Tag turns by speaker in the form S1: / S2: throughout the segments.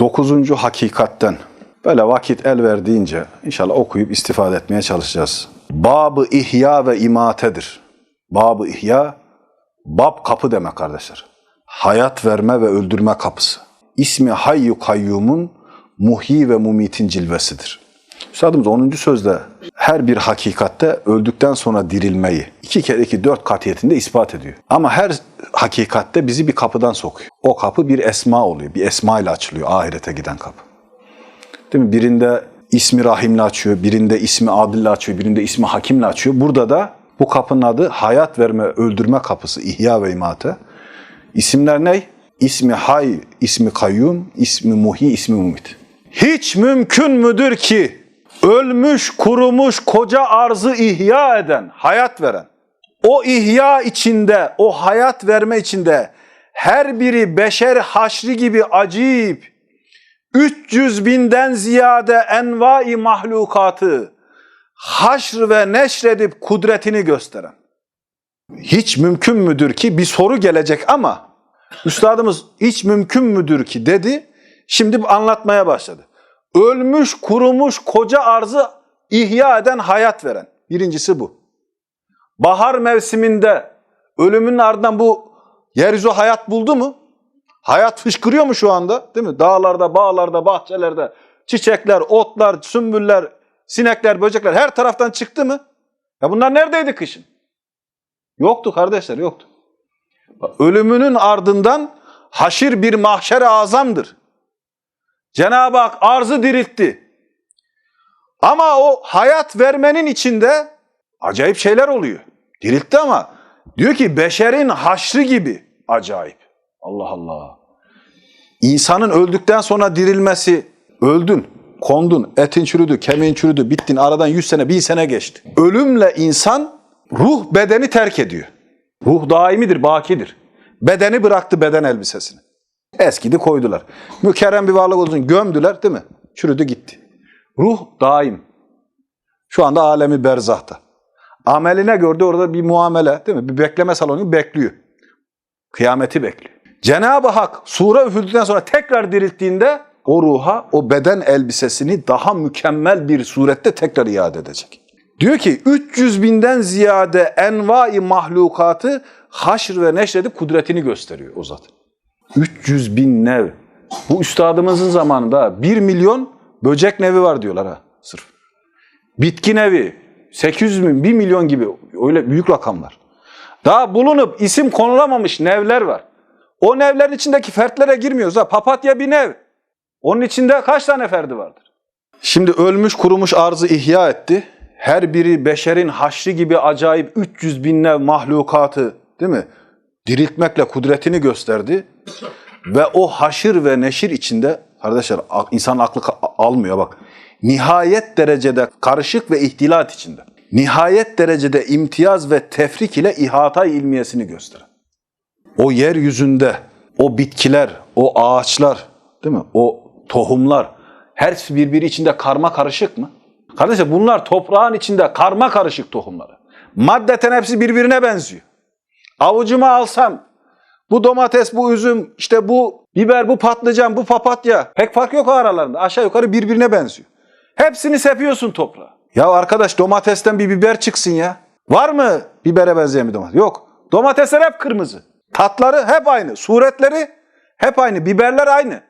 S1: Dokuzuncu hakikatten böyle vakit el verdiğince inşallah okuyup istifade etmeye çalışacağız. Babı ihya ve imatedir. Babı ihya, bab kapı demek kardeşler. Hayat verme ve öldürme kapısı. İsmi Hayyu Kayyum'un muhyi ve mumitin cilvesidir. Üstadımız 10. sözde her bir hakikatte öldükten sonra dirilmeyi iki kere iki dört katiyetinde ispat ediyor. Ama her hakikatte bizi bir kapıdan sokuyor. O kapı bir esma oluyor. Bir esma ile açılıyor ahirete giden kapı. Değil mi? Birinde ismi Rahim'le açıyor, birinde ismi Adil'le açıyor, birinde ismi Hakim'le açıyor. Burada da bu kapının adı hayat verme, öldürme kapısı, ihya ve imate. İsimler ne? İsmi Hay, ismi Kayyum, ismi Muhi, ismi Mumit. Hiç mümkün müdür ki ölmüş, kurumuş koca arzı ihya eden, hayat veren, o ihya içinde, o hayat verme içinde her biri beşer haşri gibi acayip, 300 binden ziyade envai mahlukatı haşr ve neşredip kudretini gösteren. Hiç mümkün müdür ki bir soru gelecek ama üstadımız hiç mümkün müdür ki dedi. Şimdi anlatmaya başladı. Ölmüş, kurumuş koca arzı ihya eden, hayat veren. Birincisi bu. Bahar mevsiminde ölümün ardından bu yeryüzü hayat buldu mu? Hayat fışkırıyor mu şu anda? Değil mi? Dağlarda, bağlarda, bahçelerde çiçekler, otlar, sümbüller, sinekler, böcekler her taraftan çıktı mı? Ya bunlar neredeydi kışın? Yoktu kardeşler, yoktu. Ölümünün ardından haşir bir mahşer azamdır. Cenab-ı Hak arzı diriltti. Ama o hayat vermenin içinde acayip şeyler oluyor. Diriltti ama diyor ki beşerin haşrı gibi acayip. Allah Allah. İnsanın öldükten sonra dirilmesi, öldün, kondun, etin çürüdü, kemiğin çürüdü, bittin, aradan 100 sene, 1000 sene geçti. Ölümle insan ruh bedeni terk ediyor. Ruh daimidir, bakidir. Bedeni bıraktı beden elbisesini. Eskidi koydular. Mükerrem bir varlık olsun gömdüler değil mi? Çürüdü gitti. Ruh daim. Şu anda alemi berzahta. Ameline gördü orada bir muamele değil mi? Bir bekleme salonu bekliyor. Kıyameti bekliyor. Cenab-ı Hak sure üfüldükten sonra tekrar dirilttiğinde o ruha o beden elbisesini daha mükemmel bir surette tekrar iade edecek. Diyor ki 300 binden ziyade envai mahlukatı haşr ve neşredip kudretini gösteriyor o zat. 300 bin nev. Bu üstadımızın zamanında 1 milyon böcek nevi var diyorlar ha sırf. Bitki nevi 800 bin, 1 milyon gibi öyle büyük rakamlar. Daha bulunup isim konulamamış nevler var. O nevlerin içindeki fertlere girmiyoruz ha. Papatya bir nev. Onun içinde kaç tane ferdi vardır? Şimdi ölmüş kurumuş arzı ihya etti. Her biri beşerin haşri gibi acayip 300 bin nev mahlukatı değil mi? Diriltmekle kudretini gösterdi. Ve o haşır ve neşir içinde kardeşler insan aklı almıyor bak. Nihayet derecede karışık ve ihtilat içinde. Nihayet derecede imtiyaz ve tefrik ile ihata ilmiyesini gösteren. O yeryüzünde o bitkiler, o ağaçlar, değil mi? O tohumlar hepsi birbiri içinde karma karışık mı? Kardeşler bunlar toprağın içinde karma karışık tohumları. Maddeten hepsi birbirine benziyor. Avucuma alsam bu domates, bu üzüm, işte bu biber, bu patlıcan, bu papatya pek fark yok aralarında. Aşağı yukarı birbirine benziyor. Hepsini sepiyorsun toprağa. Ya arkadaş domatesten bir biber çıksın ya. Var mı bibere benzeyen bir domates? Yok. Domatesler hep kırmızı. Tatları hep aynı. Suretleri hep aynı. Biberler aynı.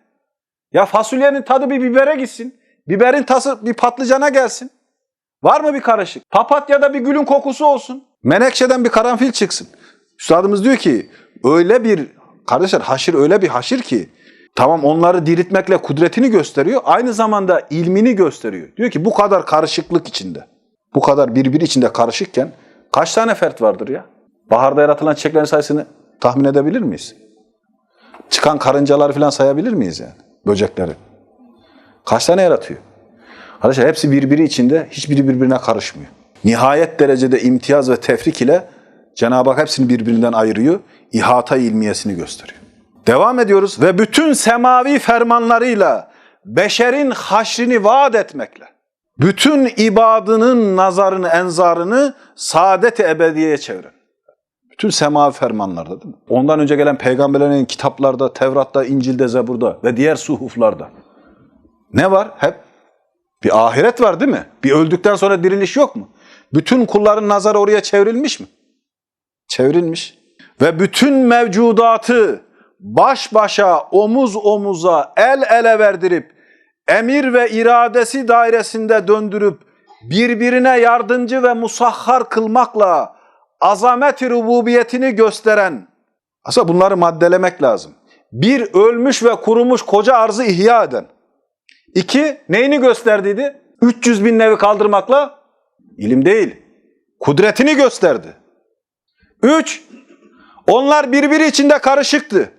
S1: Ya fasulyenin tadı bir bibere gitsin. Biberin tası bir patlıcana gelsin. Var mı bir karışık? Papatya'da bir gülün kokusu olsun. Menekşeden bir karanfil çıksın. Üstadımız diyor ki öyle bir kardeşler haşir öyle bir haşir ki tamam onları diriltmekle kudretini gösteriyor. Aynı zamanda ilmini gösteriyor. Diyor ki bu kadar karışıklık içinde. Bu kadar birbiri içinde karışıkken kaç tane fert vardır ya? Baharda yaratılan çiçeklerin sayısını tahmin edebilir miyiz? Çıkan karıncaları falan sayabilir miyiz yani? Böcekleri. Kaç tane yaratıyor? Arkadaşlar hepsi birbiri içinde, hiçbiri birbirine karışmıyor. Nihayet derecede imtiyaz ve tefrik ile Cenab-ı Hak hepsini birbirinden ayırıyor, ihata ilmiyesini gösteriyor. Devam ediyoruz ve bütün semavi fermanlarıyla beşerin haşrini vaat etmekle, bütün ibadının nazarını, enzarını saadet-i ebediyeye çevirin. Bütün semavi fermanlarda değil mi? Ondan önce gelen peygamberlerin kitaplarda, Tevrat'ta, İncil'de, Zebur'da ve diğer suhuflarda. Ne var? Hep bir ahiret var değil mi? Bir öldükten sonra diriliş yok mu? Bütün kulların nazarı oraya çevrilmiş mi? Çevrilmiş. Ve bütün mevcudatı baş başa, omuz omuza, el ele verdirip, emir ve iradesi dairesinde döndürüp, birbirine yardımcı ve musahhar kılmakla azamet-i rububiyetini gösteren, aslında bunları maddelemek lazım. Bir, ölmüş ve kurumuş koca arzı ihya eden. İki, neyini gösterdiydi? 300 bin nevi kaldırmakla ilim değil, kudretini gösterdi. Üç, onlar birbiri içinde karışıktı.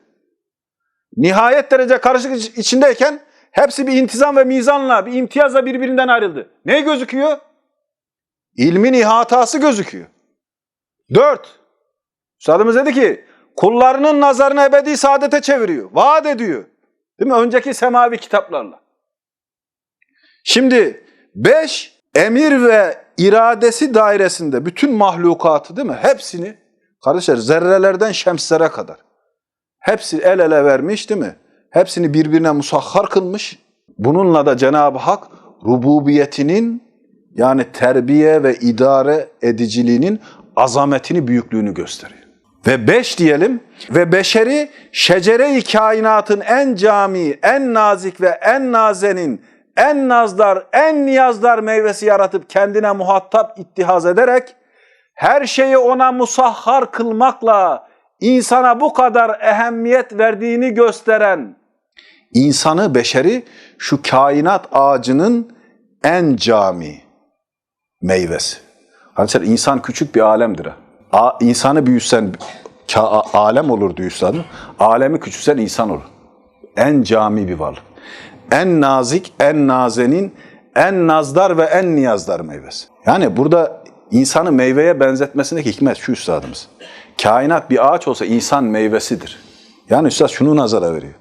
S1: Nihayet derece karışık içindeyken hepsi bir intizam ve mizanla, bir imtiyazla birbirinden ayrıldı. Ne gözüküyor? İlmin ihatası gözüküyor. Dört, Üstadımız dedi ki, kullarının nazarını ebedi saadete çeviriyor. Vaat ediyor. Değil mi? Önceki semavi kitaplarla. Şimdi beş, emir ve iradesi dairesinde bütün mahlukatı değil mi? Hepsini, kardeşler zerrelerden şemslere kadar. Hepsi el ele vermiş değil mi? Hepsini birbirine musahhar kılmış. Bununla da Cenab-ı Hak rububiyetinin yani terbiye ve idare ediciliğinin azametini, büyüklüğünü gösteriyor. Ve beş diyelim ve beşeri şecere-i kainatın en cami, en nazik ve en nazenin, en nazlar, en niyazdar meyvesi yaratıp kendine muhatap ittihaz ederek her şeyi ona musahhar kılmakla insana bu kadar ehemmiyet verdiğini gösteren insanı, beşeri şu kainat ağacının en cami meyvesi. Arkadaşlar insan küçük bir alemdir. A, insanı büyüsen ka, alem olur diyor üstadım. Alemi küçülsen insan olur. En cami bir varlık. En nazik, en nazenin, en nazdar ve en niyazdar meyvesi. Yani burada insanı meyveye benzetmesindeki hikmet şu üstadımız. Kainat bir ağaç olsa insan meyvesidir. Yani üstad şunu nazara veriyor.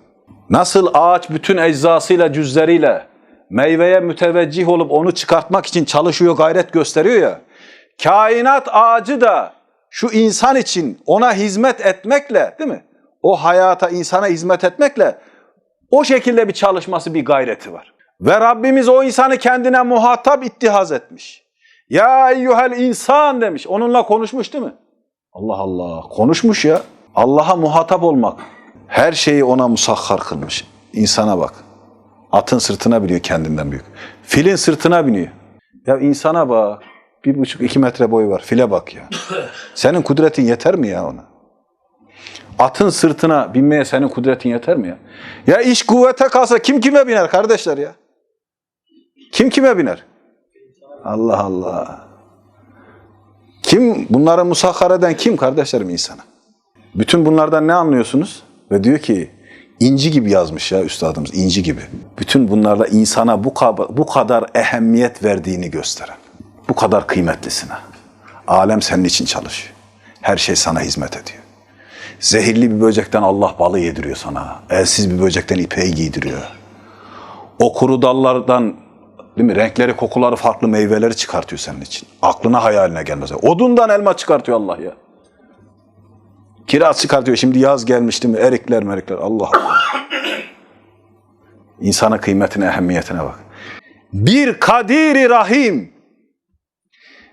S1: Nasıl ağaç bütün eczasıyla, cüzleriyle meyveye müteveccih olup onu çıkartmak için çalışıyor, gayret gösteriyor ya. Kainat ağacı da şu insan için ona hizmet etmekle değil mi? O hayata, insana hizmet etmekle o şekilde bir çalışması, bir gayreti var. Ve Rabbimiz o insanı kendine muhatap ittihaz etmiş. Ya eyyuhel insan demiş. Onunla konuşmuş değil mi? Allah Allah. Konuşmuş ya. Allah'a muhatap olmak. Her şeyi ona musahhar kılmış. İnsana bak. Atın sırtına biniyor kendinden büyük. Filin sırtına biniyor. Ya insana bak. Bir buçuk iki metre boyu var. File bak ya. Senin kudretin yeter mi ya ona? Atın sırtına binmeye senin kudretin yeter mi ya? Ya iş kuvvete kalsa kim kime biner kardeşler ya? Kim kime biner? Allah Allah. Kim bunları musahhar eden kim kardeşlerim insana? Bütün bunlardan ne anlıyorsunuz? Ve diyor ki inci gibi yazmış ya üstadımız inci gibi. Bütün bunlarla insana bu, bu kadar ehemmiyet verdiğini gösteren. Bu kadar kıymetlisine. Alem senin için çalışıyor. Her şey sana hizmet ediyor. Zehirli bir böcekten Allah balı yediriyor sana. Elsiz bir böcekten ipeği giydiriyor. O kuru dallardan değil mi? Renkleri, kokuları farklı meyveleri çıkartıyor senin için. Aklına hayaline gelmez. Odundan elma çıkartıyor Allah ya. Kiraz çıkartıyor. Şimdi yaz gelmiş değil mi? Erikler merikler. Allah Allah. İnsana kıymetine, ehemmiyetine bak. Bir kadiri rahim,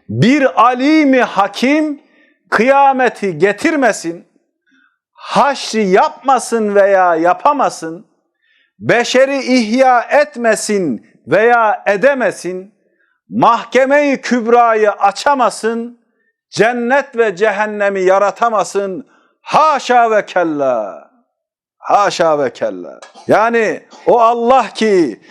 S1: bir alimi hakim kıyameti getirmesin, haşri yapmasın veya yapamasın, beşeri ihya etmesin veya edemesin, mahkemeyi kübrayı açamasın, cennet ve cehennemi yaratamasın, haşa ve kella. Haşa ve kella. Yani o Allah ki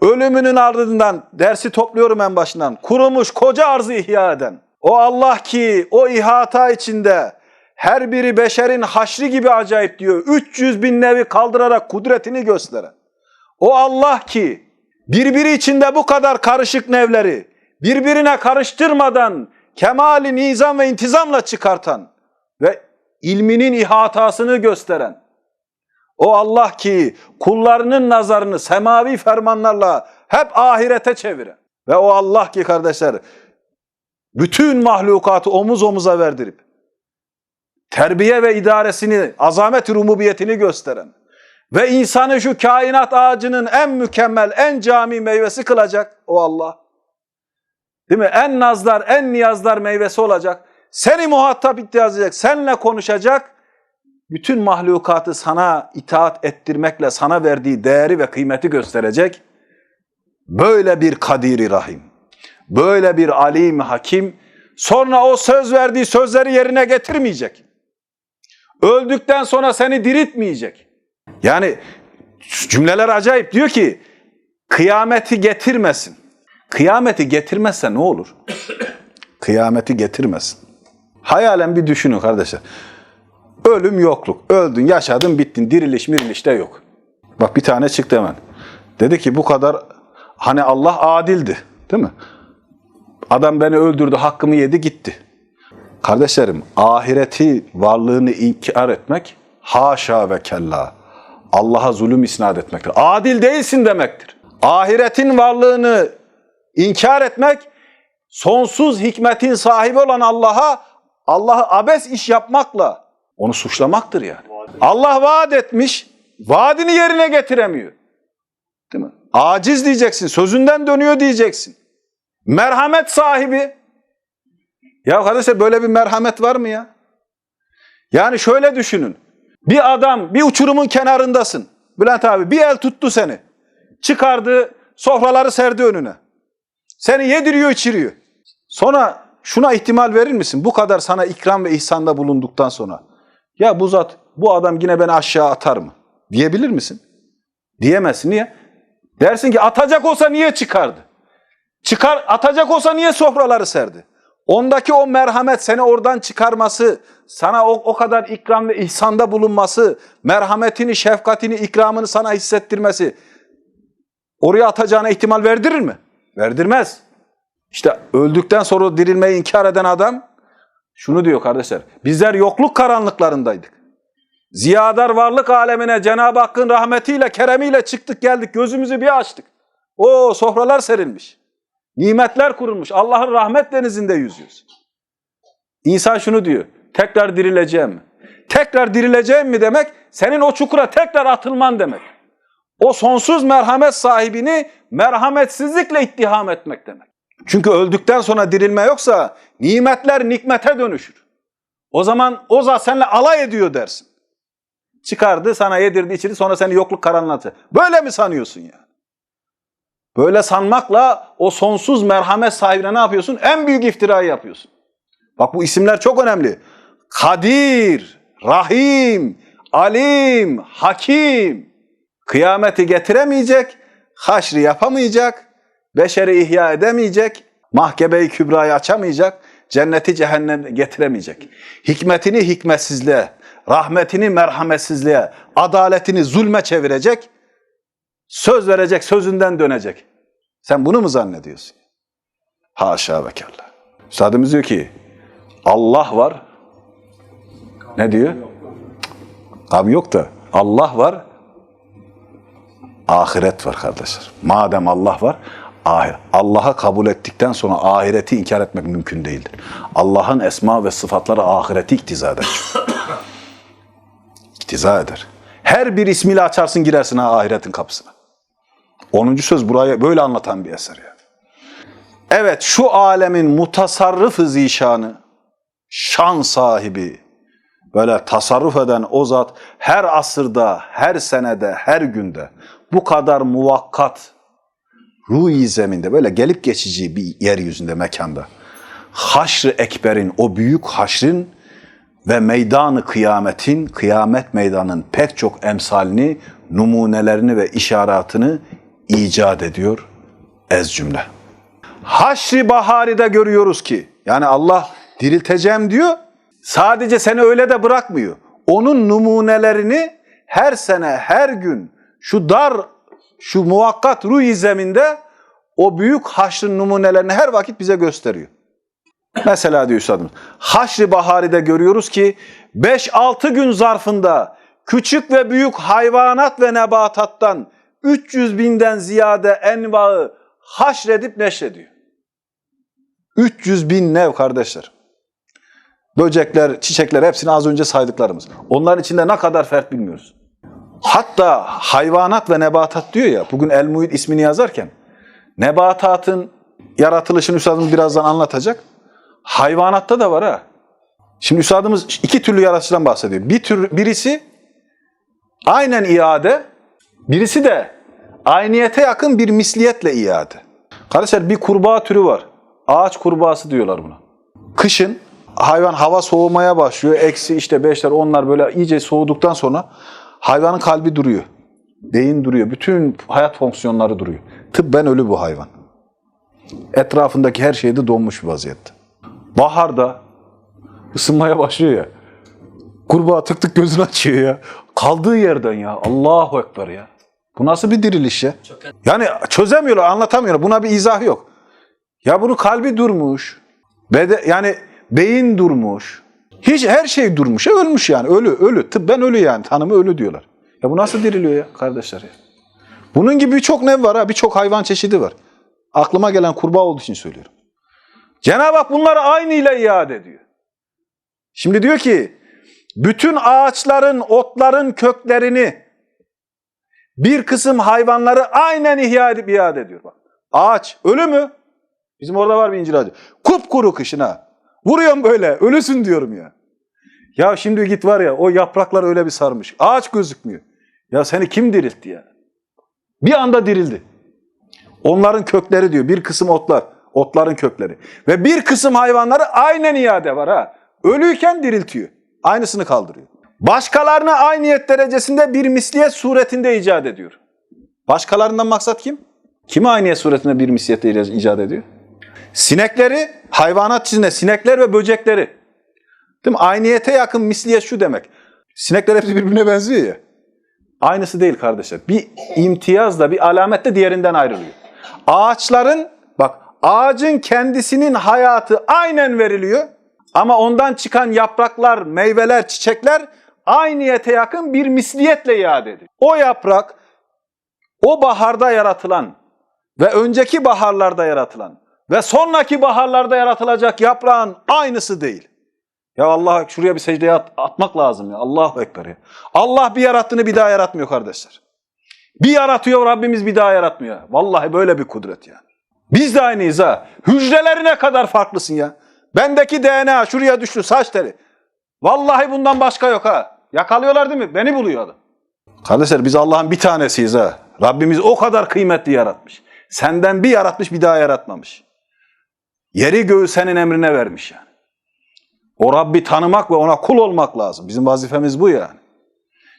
S1: ölümünün ardından dersi topluyorum en başından. Kurumuş koca arzı ihya eden. O Allah ki o ihata içinde her biri beşerin haşri gibi acayip diyor. 300 bin nevi kaldırarak kudretini gösteren. O Allah ki birbiri içinde bu kadar karışık nevleri birbirine karıştırmadan kemali nizam ve intizamla çıkartan ve ilminin ihatasını gösteren o Allah ki kullarının nazarını semavi fermanlarla hep ahirete çeviren ve o Allah ki kardeşler bütün mahlukatı omuz omuza verdirip terbiye ve idaresini, azamet-i rumubiyetini gösteren ve insanı şu kainat ağacının en mükemmel, en cami meyvesi kılacak o Allah. Değil mi? En nazlar, en niyazlar meyvesi olacak. Seni muhatap edecek, seninle konuşacak. Bütün mahlukatı sana itaat ettirmekle sana verdiği değeri ve kıymeti gösterecek. Böyle bir kadiri rahim, böyle bir alim hakim, sonra o söz verdiği sözleri yerine getirmeyecek. Öldükten sonra seni diriltmeyecek. Yani cümleler acayip. Diyor ki kıyameti getirmesin. Kıyameti getirmezse ne olur? kıyameti getirmesin. Hayalen bir düşünün kardeşler. Ölüm yokluk. Öldün, yaşadın, bittin. Diriliş miriliş de yok. Bak bir tane çıktı hemen. Dedi ki bu kadar hani Allah adildi. Değil mi? Adam beni öldürdü, hakkımı yedi, gitti. Kardeşlerim, ahireti varlığını inkar etmek haşa ve kella. Allah'a zulüm isnat etmektir. Adil değilsin demektir. Ahiretin varlığını inkar etmek, sonsuz hikmetin sahibi olan Allah'a Allah'ı abes iş yapmakla onu suçlamaktır yani. Allah vaat etmiş, vaadini yerine getiremiyor. Değil mi? Aciz diyeceksin, sözünden dönüyor diyeceksin. Merhamet sahibi. Ya kardeşler böyle bir merhamet var mı ya? Yani şöyle düşünün. Bir adam bir uçurumun kenarındasın. Bülent abi bir el tuttu seni. Çıkardı, sofraları serdi önüne. Seni yediriyor, içiriyor. Sonra şuna ihtimal verir misin? Bu kadar sana ikram ve ihsanda bulunduktan sonra. Ya bu zat, bu adam yine beni aşağı atar mı? Diyebilir misin? Diyemezsin. Niye? Dersin ki atacak olsa niye çıkardı? Çıkar, atacak olsa niye sofraları serdi? Ondaki o merhamet seni oradan çıkarması, sana o, o kadar ikram ve ihsanda bulunması, merhametini, şefkatini, ikramını sana hissettirmesi oraya atacağına ihtimal verdirir mi? Verdirmez. İşte öldükten sonra dirilmeyi inkar eden adam şunu diyor kardeşler. Bizler yokluk karanlıklarındaydık. Ziyadar varlık alemine Cenab-ı Hakk'ın rahmetiyle, keremiyle çıktık geldik. Gözümüzü bir açtık. O sofralar serilmiş. Nimetler kurulmuş. Allah'ın rahmet denizinde yüzüyoruz. İnsan şunu diyor. Tekrar dirileceğim? Tekrar dirileceğim mi demek? Senin o çukura tekrar atılman demek. O sonsuz merhamet sahibini merhametsizlikle ittiham etmek demek. Çünkü öldükten sonra dirilme yoksa nimetler nikmete dönüşür. O zaman o zat seninle alay ediyor dersin. Çıkardı, sana yedirdi, içirdi, sonra seni yokluk karanlığı. Böyle mi sanıyorsun ya? Böyle sanmakla o sonsuz merhamet sahibine ne yapıyorsun? En büyük iftirayı yapıyorsun. Bak bu isimler çok önemli. Kadir, Rahim, Alim, Hakim. Kıyameti getiremeyecek, haşri yapamayacak, beşeri ihya edemeyecek, mahkemeyi kübrayı açamayacak, cenneti cehennem getiremeyecek. Hikmetini hikmetsizliğe, rahmetini merhametsizliğe, adaletini zulme çevirecek, söz verecek, sözünden dönecek. Sen bunu mu zannediyorsun? Haşa ve kella. Üstadımız diyor ki, Allah var. Ne diyor? Abi yok da Allah var. Ahiret var kardeşler. Madem Allah var. Allah'a kabul ettikten sonra ahireti inkar etmek mümkün değildir. Allah'ın esma ve sıfatları ahireti iktiza eder. iktiza eder. Her bir ismiyle açarsın girersin ha ahiretin kapısına. 10. söz buraya böyle anlatan bir eser yani. Evet şu alemin mutasarrıf zişanı, şan sahibi, böyle tasarruf eden o zat her asırda, her senede, her günde bu kadar muvakkat, ruh zeminde böyle gelip geçici bir yeryüzünde, mekanda. Haşr-ı Ekber'in, o büyük haşrin ve meydanı kıyametin, kıyamet meydanının pek çok emsalini, numunelerini ve işaretini icat ediyor ez cümle. Haşri Bahari'de görüyoruz ki, yani Allah dirilteceğim diyor, sadece seni öyle de bırakmıyor. Onun numunelerini her sene, her gün şu dar, şu muvakkat ruh zeminde o büyük haşrın numunelerini her vakit bize gösteriyor. Mesela diyor üstadımız, Haşri Bahari'de görüyoruz ki 5-6 gün zarfında küçük ve büyük hayvanat ve nebatattan 300 binden ziyade envaı haşredip neşrediyor. 300 bin nev kardeşler. böcekler, çiçekler hepsini az önce saydıklarımız. Onların içinde ne kadar fert bilmiyoruz. Hatta hayvanat ve nebatat diyor ya, bugün El Muhit ismini yazarken, nebatatın yaratılışını üstadımız birazdan anlatacak. Hayvanatta da var ha. Şimdi üstadımız iki türlü yaratıştan bahsediyor. Bir tür, birisi aynen iade, birisi de ayniyete yakın bir misliyetle iade. Kardeşler bir kurbağa türü var. Ağaç kurbağası diyorlar buna. Kışın hayvan hava soğumaya başlıyor. Eksi işte beşler onlar böyle iyice soğuduktan sonra hayvanın kalbi duruyor. Beyin duruyor. Bütün hayat fonksiyonları duruyor. Tıbben ölü bu hayvan. Etrafındaki her şey de donmuş bir vaziyette. Baharda ısınmaya başlıyor ya. Kurbağa tık tık gözünü açıyor ya. Kaldığı yerden ya. Allahu Ekber ya. Bu nasıl bir diriliş ya? Yani çözemiyorlar, anlatamıyorlar. Buna bir izah yok. Ya bunun kalbi durmuş. Bede, yani beyin durmuş. Hiç her şey durmuş. Ya ölmüş yani. Ölü, ölü. Tıbben ölü yani. Tanımı ölü diyorlar. Ya bu nasıl diriliyor ya kardeşler ya? Bunun gibi birçok nev var ha. Birçok hayvan çeşidi var. Aklıma gelen kurbağa olduğu için söylüyorum. Cenab-ı Hak bunları aynıyla iade ediyor. Şimdi diyor ki bütün ağaçların, otların köklerini bir kısım hayvanları aynen ihya edip iade ediyor. Bak. Ağaç ölü mü? Bizim orada var bir incir ağacı. Kupkuru kışın ha. Vuruyorum böyle. Ölüsün diyorum ya. Ya şimdi git var ya o yapraklar öyle bir sarmış. Ağaç gözükmüyor. Ya seni kim diriltti ya? Bir anda dirildi. Onların kökleri diyor. Bir kısım otlar. Otların kökleri. Ve bir kısım hayvanları aynen iade var ha. Ölüyken diriltiyor. Aynısını kaldırıyor. Başkalarına ayniyet derecesinde bir misliyet suretinde icat ediyor. Başkalarından maksat kim? Kimi ayniyet suretinde bir misliyette icat ediyor? Sinekleri, hayvanat içinde sinekler ve böcekleri. Değil mi? Ayniyete yakın misliyet şu demek. Sinekler hepsi birbirine benziyor ya. Aynısı değil kardeşler. Bir imtiyazla, bir alametle diğerinden ayrılıyor. Ağaçların, ağacın kendisinin hayatı aynen veriliyor. Ama ondan çıkan yapraklar, meyveler, çiçekler ayniyete yakın bir misliyetle iade ediyor. O yaprak, o baharda yaratılan ve önceki baharlarda yaratılan ve sonraki baharlarda yaratılacak yaprağın aynısı değil. Ya Allah şuraya bir secdeye at, atmak lazım ya. Allahu Ekber ya. Allah bir yarattığını bir daha yaratmıyor kardeşler. Bir yaratıyor Rabbimiz bir daha yaratmıyor. Vallahi böyle bir kudret yani. Biz de aynıyız ha. Hücrelerine kadar farklısın ya. Bendeki DNA şuraya düştü saç teli. Vallahi bundan başka yok ha. Yakalıyorlar değil mi? Beni buluyor adam. Kardeşler biz Allah'ın bir tanesiyiz ha. Rabbimiz o kadar kıymetli yaratmış. Senden bir yaratmış bir daha yaratmamış. Yeri göğü senin emrine vermiş yani. O Rabbi tanımak ve ona kul olmak lazım. Bizim vazifemiz bu yani.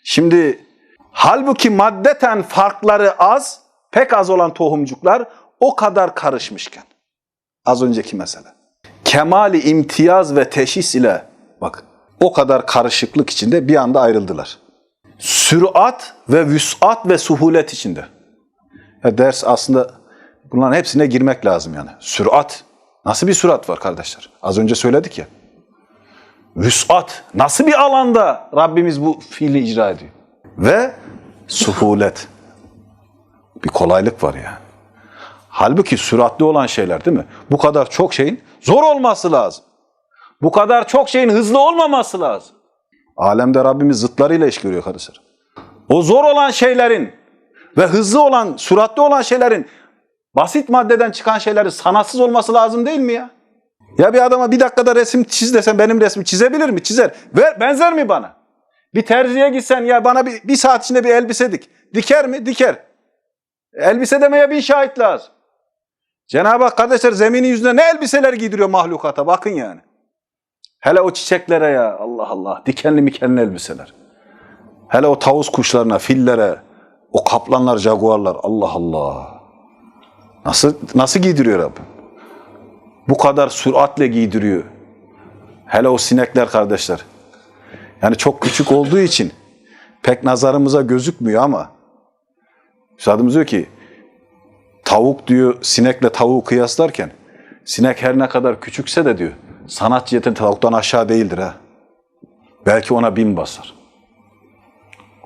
S1: Şimdi halbuki maddeten farkları az, pek az olan tohumcuklar o kadar karışmışken. Az önceki mesele. Kemali imtiyaz ve teşhis ile bak o kadar karışıklık içinde bir anda ayrıldılar. Sürat ve vüsat ve suhulet içinde. Ya ders aslında bunların hepsine girmek lazım yani. Sürat. Nasıl bir sürat var kardeşler? Az önce söyledik ya. Vüsat. Nasıl bir alanda Rabbimiz bu fiili icra ediyor? Ve suhulet. Bir kolaylık var yani. Halbuki süratli olan şeyler değil mi? Bu kadar çok şeyin zor olması lazım. Bu kadar çok şeyin hızlı olmaması lazım. Alemde Rabbimiz zıtlarıyla iş görüyor kardeşler. O zor olan şeylerin ve hızlı olan, süratli olan şeylerin basit maddeden çıkan şeylerin sanatsız olması lazım değil mi ya? Ya bir adama bir dakikada resim çiz desen benim resmi çizebilir mi? Çizer. Ver, benzer mi bana? Bir terziye gitsen ya bana bir, bir saat içinde bir elbise dik. Diker mi? Diker. Elbise demeye bin şahit lazım. Cenab-ı Hak kardeşler zemini yüzüne ne elbiseler giydiriyor mahlukata bakın yani. Hele o çiçeklere ya Allah Allah dikenli mikenli elbiseler. Hele o tavus kuşlarına, fillere, o kaplanlar, jaguarlar Allah Allah. Nasıl nasıl giydiriyor Rabbim? Bu kadar süratle giydiriyor. Hele o sinekler kardeşler. Yani çok küçük olduğu için pek nazarımıza gözükmüyor ama Üstadımız diyor ki tavuk diyor sinekle tavuğu kıyaslarken sinek her ne kadar küçükse de diyor sanat ciheti tavuktan aşağı değildir ha. Belki ona bin basar.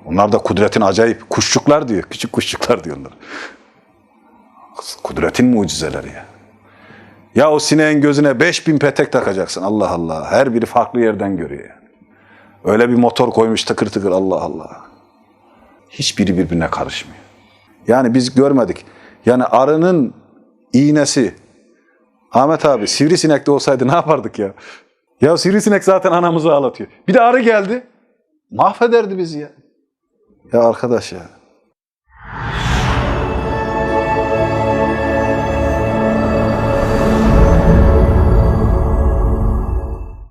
S1: Onlar da kudretin acayip kuşçuklar diyor. Küçük kuşçuklar diyorlar. Kudretin mucizeleri ya. Ya o sineğin gözüne 5000 petek takacaksın. Allah Allah. Her biri farklı yerden görüyor yani. Öyle bir motor koymuş tıkır tıkır Allah Allah. Hiçbiri birbirine karışmıyor. Yani biz görmedik. Yani arının iğnesi Ahmet abi sivrisinek de olsaydı ne yapardık ya? Ya sivrisinek zaten anamızı ağlatıyor. Bir de arı geldi. Mahvederdi bizi ya. Ya arkadaş ya.